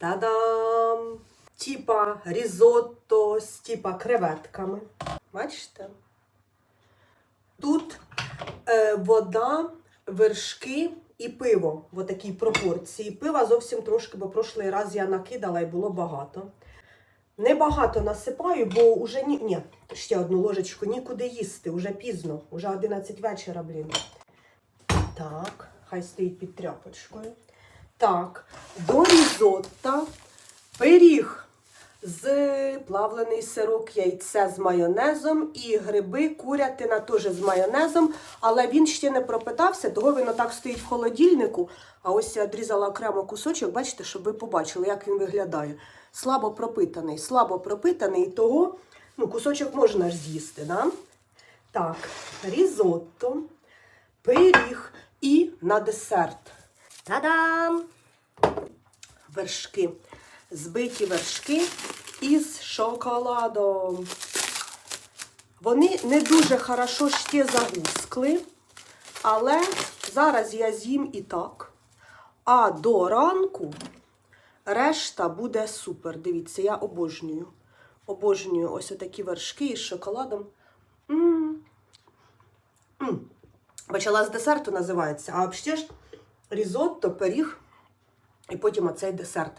Та-дам! Типа різотто з типа креветками. Бачите? Тут е, вода, вершки і пиво в такій пропорції. Пива зовсім трошки, бо прошлий раз я накидала і було багато. Небагато насипаю, бо вже ні, ні, ще одну ложечку, нікуди їсти, вже пізно, вже 11 вечора, блін. Так, хай стоїть під тряпочкою. Так, до різотта пиріг з плавлений сирок, яйце з майонезом і гриби, курятина теж з майонезом, але він ще не пропитався, того він отак стоїть в холодильнику. А ось я відрізала окремо кусочок, бачите, щоб ви побачили, як він виглядає. Слабо пропитаний, слабо пропитаний, того ну, кусочок можна ж з'їсти. Да? Так, різотто, пиріг і на десерт. Та-дам! Вершки. Збиті вершки із шоколадом. Вони не дуже хорошо ще загускли, але зараз я з'їм і так. А до ранку решта буде супер. Дивіться, я обожнюю. Обожнюю ось такі вершки із шоколадом. М. М. Почала з десерту називається, а взагалі ж різотто, пиріг і потім оцей десерт.